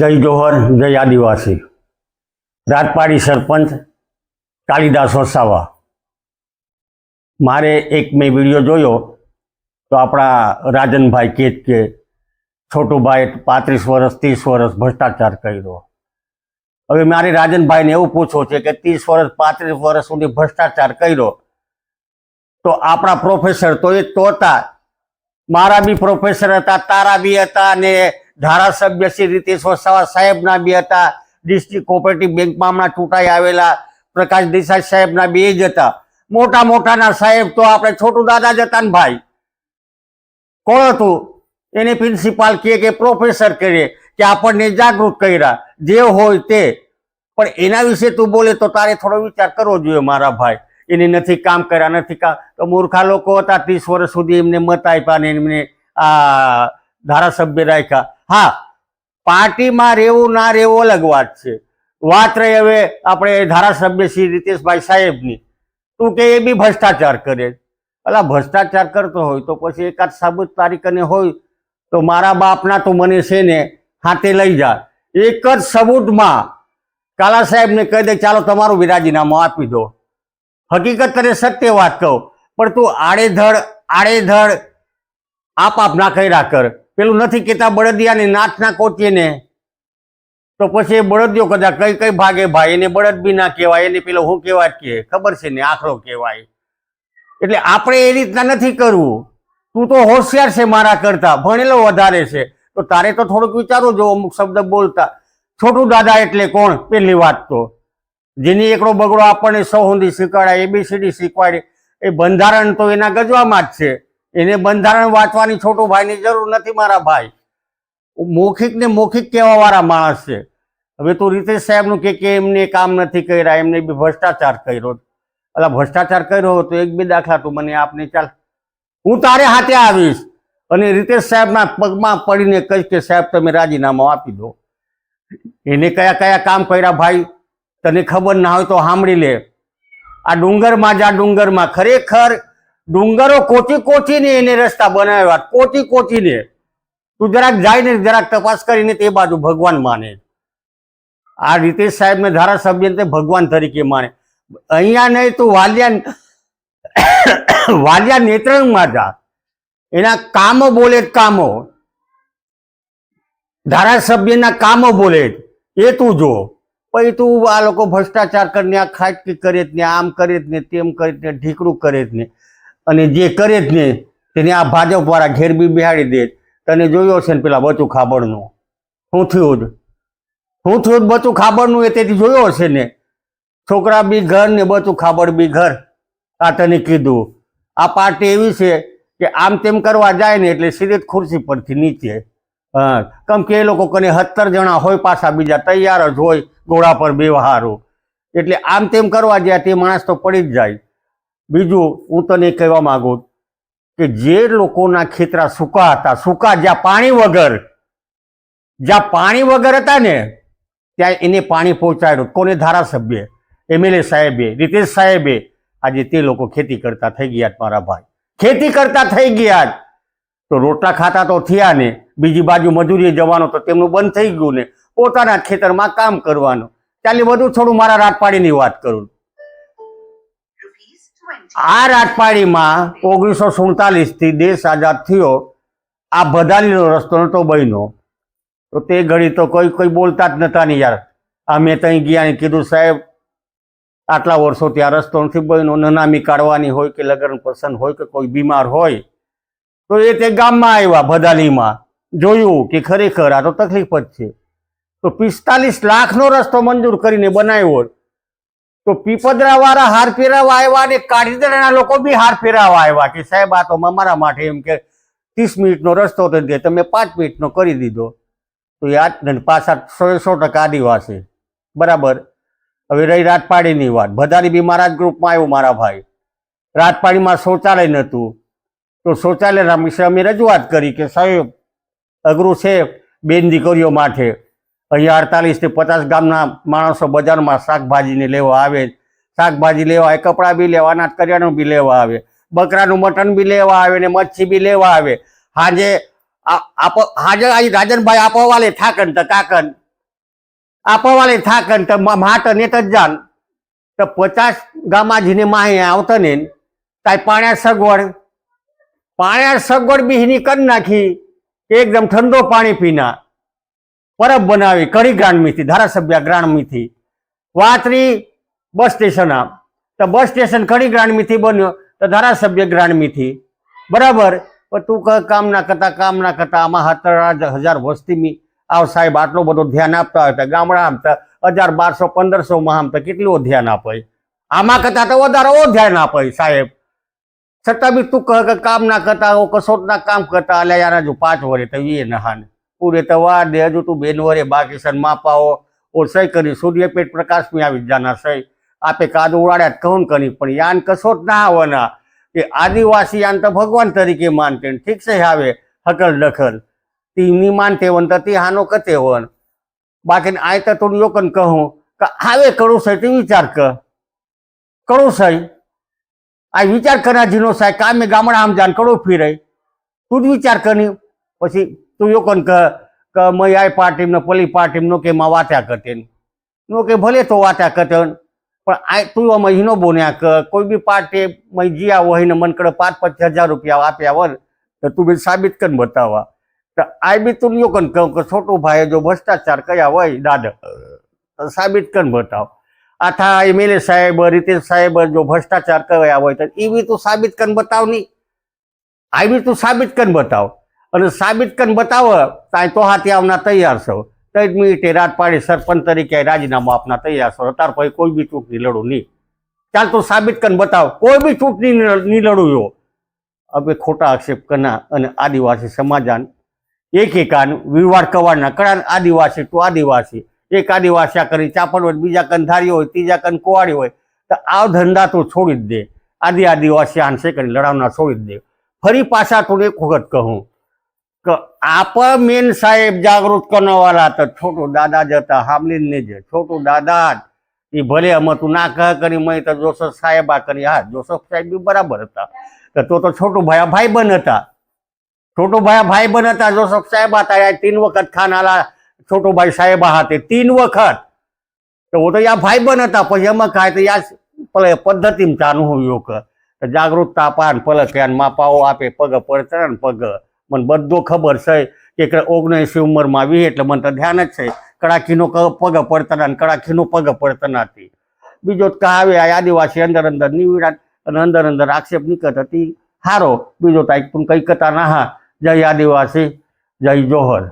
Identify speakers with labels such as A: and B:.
A: જય જોહર, જય આદિવાસી. રાજપાડી સરપંચ કાલિદાસ વસાવા. મારે એક મેં વીડિયો જોયો, તો આપણા રાજનભાઈ કેત કે છોટુભાઈ પાંત્રીસ વર્ષ, ત્રીસ વર્ષ ભ્રષ્ટાચાર કર્યો. હવે મારે રાજનભાઈને એવું પૂછવું છે કે ત્રીસ વર્ષ, પાંત્રીસ વર્ષ સુધી ભ્રષ્ટાચાર કર્યો. તો આપણા પ્રોફેસર તો એ તો હતા. મારા બી પ્રોફેસર હતા, તારા બી હતા અને ધારાસભ્ય શ્રી રીતેશ વસાવા સાહેબના બી હતા. ડિસ્ટ્રિક્ટ કોઓપરેટિવ બેંકમાં હમણાં ચૂંટાઈ આવેલા પ્રકાશ દેસાઈ સાહેબના બે જ હતા. મોટા મોટાના સાહેબ તો આપણે છોટું દાદા જ હતા ને ભાઈ. કોણ હતું? એને પ્રિન્સિપાલ કહે કે પ્રોફેસર કહે કે આપણને જાગૃત કર્યા. જે હોય તે. પણ એના વિશે તું બોલે તો તારે થોડો વિચાર કરવો જોઈએ મારા ભાઈ. એને નથી કામ કર્યા, નથી કામ. તો મૂર્ખા લોકો હતા ત્રીસ વર્ષ સુધી એમને મત આપ્યા ને એમને આ ધારાસભ્ય રાખ્યા. હા, પાર્ટીમાં રહેવું ના રહેવું અલગ વાત છે. વાત રહી હવે આપણે ધારાસભ્ય શ્રી રીતેશભાઈ સાહેબની. તું કે એ બી ભ્રષ્ટાચાર કરે. અલા, ભ્રષ્ટાચાર કરતો હોય તો પછી એકાદ સાબુત તારીખને હોય તો મારા બાપના તો મને છે ને હાથે લઈ જા. એક જ સબૂતમાં કાલા સાહેબને કહી દે, ચાલો તમારું બિરાજીનામું આપી દો. હકીકત તને સત્ય વાત કહું, પણ તું આડેધડ આડેધડ આપ આપ ના કર્યા કર. પેલું નથી કહેતા બળદિયાની નાથના કોચીને તો પછી એ બળદિયો કદાચ કઈ કઈ ભાગે ભાઈ, એને બળદ બી ના કહેવાય, એને પેલો હું કહેવાય કે ખબર છે ને, આખરો કહેવાય. એટલે આપણે એ રીતના નથી કરવું. તું તો હોશિયાર છે મારા કરતા, ભણેલો વધારે છે. તો તારે તો થોડુંક વિચારવું જો અમુક શબ્દ બોલતા. છોટું દાદા એટલે કોણ? પહેલી વાત તો. જેની એકડો બગડો આપણને સૌ સુધી શીખવાડાય એબીસીડી શીખવાડે, એ બંધારણ તો એના ગજવામાં જ છે. એને બંધારણ વાંચવાની છોટું ભાઈની જરૂર નથી મારા ભાઈ. મૌખિક ને મૌખિક કહેવાવાળા માણસ છે. હવે તો રીતેશ સાહેબનું કે કે એમને કામ નથી કર્યા, એમને બી ભ્રષ્ટાચાર કર્યો. એટલે ભ્રષ્ટાચાર કર્યો હતો એક બે દાખલા તું મને આપને ચાલ. હું તારે હાથે આવીશ અને રીતેશ સાહેબના પગમાં પડીને કહીશ કે સાહેબ, તમે રાજીનામું આપી દો. એને કયા કયા કામ કર્યા ભાઈ? તને ખબર ના હોય તો સાંભળી લે. આ ડુંગરમાં જ આ ડુંગરમાં ખરેખર ડુંગરો કોચી કોચીને એને રસ્તા બનાવ્યા કોટી કોટીને તું જરાક જાય ને જરાક તપાસ કરીને તે બાજુ ભગવાન માને. આ રીતેશ સાહેબને ધારાસભ્ય ભગવાન તરીકે માને. અહીંયા નહીં તું વાલિયા વાલિયા નેત્રંગમાં જા. એના કામો બોલે કામો. ધારાસભ્યના કામો બોલે. એ તું જો. પછી તું આ લોકો ભ્રષ્ટાચાર કરીને આ ખાટકી કરે જ ને આમ કરે જ ને તેમ કરે જ ને ઢીકડું કરે જ ને. અને જે કરે જ ને, તેને આ ભાજપ વાળા ઘેર બી બિહાડી દે. તને જોયો છે ને પેલા બચું ખાબડનું? શું થયું જ? શું થયું બચું ખાબડનું એ તેથી જોયો હશે ને? છોકરા બી ઘર ને બચું ખાબડ બી ઘર. આ તને કીધું. આ પાર્ટી એવી છે કે આમ તેમ કરવા જાય ને એટલે સીધી ખુરશી પરથી નીચે. કેમ કે એ લોકો કને સત્તર જણા હોય પાછા બીજા, તૈયાર જ હોય ઘોડા પર બેવહારો એટલે આમ તેમ કરવા જાય તે માણસ તો પડી જ જાય. બીજું, હું તને કહેવા માગું કે જે લોકોના ખેતરા સૂકા હતા, સૂકા જ્યાં પાણી વગર, જ્યાં પાણી વગર હતા ને, ત્યાં એને પાણી પહોંચાડ્યું. કોને? ધારાસભ્ય. એમએલએ સાહેબે, રીતેશ સાહેબે. આજે તે લોકો ખેતી કરતા થઈ ગયા મારા ભાઈ. ખેતી કરતા થઈ ગયા તો રોટલા ખાતા તો થયા ને, બીજી બાજુ મજૂરીએ જવાનું તો તેમનું બંધ થઈ ગયું ને. પોતાના ખેતરમાં કામ કરવાનું. ચાલે બધું થોડું મારા રાટપાડીની વાત કરું.
B: rupees 20.
A: આ રાજપાળીમાં ઓગણીસો સુડતાલીસથી દેશ આઝાદ થયો. આ બધાલીનો રસ્તો નતો બન્યો. તો તે ઘડી તો કોઈ કોઈ બોલતા જ નતા ને યાર. અમે ત્યાં ગયા કીધું, સાહેબ, આટલા વર્ષો ત્યાં રસ્તો નથી બન્યો. નનામી કાઢવાની હોય કે લગ્ન પ્રસન્ન હોય કે કોઈ બીમાર હોય. તો એ તે ગામમાં આવ્યા ભદાલીમાં. જોયું કે ખરેખર આ તો તકલીફ જ છે. તો પિસ્તાલીસ લાખનો રસ્તો મંજૂર કરીને બનાવ્યો. તો પીપદરા વાળા હાર ફેરવવા આવ્યા અને કાઢીદરાના લોકો બી હાર ફેરવવા આવ્યા કે સાહેબ, આ તો અમારા માટે એમ કે ત્રીસ મિનિટનો રસ્તો હતો કે તમે પાંચ મિનિટનો કરી દીધો. તો યાદ પાછા સો સો ટકા આદિવાસી. બરાબર? હવે રહી રાતપાડીની વાત. બધાની બી મારા જ ગ્રુપમાં આવ્યું મારા ભાઈ. રાતપાડીમાં શૌચાલય નહોતું. તો શૌચાલયના વિશે અમે રજૂઆત કરી કે સાહેબ, અઘરું છે બેન દીકરીઓ માટે. અહીંયા અડતાલીસથી પચાસ ગામના માણસો બજારમાં શાકભાજીને લેવા આવે. શાકભાજી લેવા આવે, કપડાં બી લેવા અનાજ કરિયાણું બી લેવા આવે, બકરાનું મટન બી લેવા આવે ને મચ્છી બી લેવા આવે. હાજે આપો હાજે આજે રાજનભાઈ આપવાલે થાકન તો કાકન આપવાલે થાકન તો માટ ને જ જાન. તો પચાસ ગામાજીને માહી આવતા ને, તાય પાણ્યા સગવડ. પાણ્યા સગવડ બી હિની કરી નાખી. એકદમ ઠંડો પાણી પીના. પરબ બનાવી કડી ગ્રાન્ડમીથી ધારાસભ્ય ગ્રાન્ડમીથી વાતરી બસ સ્ટેશન આમ. તો બસ સ્ટેશન કડી ગ્રાન્ડમીથી બન્યો, તો ધારાસભ્ય ગ્રાન્ડમીથી બરાબર? તું કામ ના કરતા, કામ ના કરતા આમાં સત્તર હજાર વસ્તીમી. આવ સાહેબ, આટલો બધો ધ્યાન આપતા હોય તો ગામડા આમ તો હજાર બારસો, પંદરસો માં આમ તો કેટલું ધ્યાન આપે? આમાં કરતા તો વધારે ધ્યાન આપે સાહેબ. છતાં બી તું કામ ના કરતા હો કશોટ ના કામ કરતા, અલ્યા યાર હજુ પાંચ વરે તો એ નહાન. પૂરે તવા હજુ તું બેન વરે બાકી સન માપાઓ. ઓ સહી કરી સૂર્યપેટ પ્રકાશ મેં આવી જાના સહી. આપે કાદ ઉડાડ્યા કહું કરી પણ યાન કશોટ ના આવવાના કે આદિવાસી યાન તો ભગવાન તરીકે માનતે ઠીક છે આવે હકલ દખલ તીની માનતે વન તો હાનો કતે વન બાકી આય તો થોડું યોકન કહું કે આવે કરું સહી, તે વિચાર કર. કરું સહી. આ વિચાર કરા જીનો સાહેબ, કામે ગામડા આમ જાન કડો ફીરે તું જ વિચાર કરી પછી તું યોકન ક ક મય આ પાર્ટી ને પલી પાર્ટી નો કે માં વાત્યા કરતે નો. કે ભલે તો વાત્યા કરતે પણ આ તું આમાં હિનો બોન્યા ક કોઈ બી પાર્ટી મય જીયા હોય ને મન કડે પાંચ પાંચ હજાર રૂપિયા આપ્યા હોય તો તું બી સાબિત કરીને બતાવવા. તો આ બી તું યોકન કહું કે છોટું ભાઈ જો ભ્રષ્ટાચાર કયા હોય દાદા સાબિત કરીને બતાવ. આથા એમએલએ સાહેબ, રીતેશ સાહેબ જો ભ્રષ્ટાચાર કયા હોય તો એ બી તું સાબિત કરીને બતાવ નહીં આ બી તું સાબિત કરીને બતાવ. અને સાબિત કરીને બતાવો, ત્યાં તો હાથી આવના તૈયાર છો. તો જ મિનિટે રાત પાડી સરપંચ તરીકે રાજીનામું આપના તૈયાર છો. અત્યાર પછી કોઈ બી ચૂંટણી લડું નહીં. ચાલ તો સાબિત કરીને બતાવો, કોઈ બી ચૂંટણી નહીં લડું યો અમે ખોટા આક્ષેપ કરના અને આદિવાસી સમાજાન એક વિવાડ કવાડના કડા આદિવાસી તું આદિવાસી. એક આદિવાસી કરી ચાપડ હોય, બીજા કન ધારી હોય, ત્રીજા કન કુવાડી હોય, તો આ ધંધા તું છોડી જ દે. આદિ આદિવાસી આનસે કરી લડાવના છોડી જ દે. ફરી પાછા તું એક વખત કહું આપ મેન સાહેબ જાગૃત કરવાવાળા તો છોટું દાદા જતા હામલીન ને જ છોટું દાદા જ એ ભલે અમે તું ના કહ કરી મય તો જોસફ સાહેબ આ કરી હા જોસફ સાહેબ બી બરાબર હતા તો તો તો છોટું ભાઈ આ ભાઈ બન હતા છોટું ભાઈ આ ભાઈ બન હતા જોસફ સાહેબ હતા યાર તીન વખત ખાનાલા છોટો ભાઈ સાહેબ હાથે તીન વખત તો वो तो યા ભાઈ બન હતા પછી એમાં ખાય તો યા પલે પદ્ધતિમાં ચાનું હોયું કે તો જાગૃતતા પાન પલે કે માપાઓ આપે પગ પડતર ને પગ મને બધો ખબર છે કે ઓગણસી ઉંમરમાં આવી એટલે મને તો ધ્યાન જ છે. કડાકીનો પગ પડતર અને કડાકીનો પગ પડતા નથી. બીજો આ આદિવાસી અંદર અંદર નિવિરાટ અને અંદર અંદર આક્ષેપ નીકળત હતી. હારો, બીજો તાઈક પણ કઈ કતા ના હા. જય આદિવાસી, જય જોહર.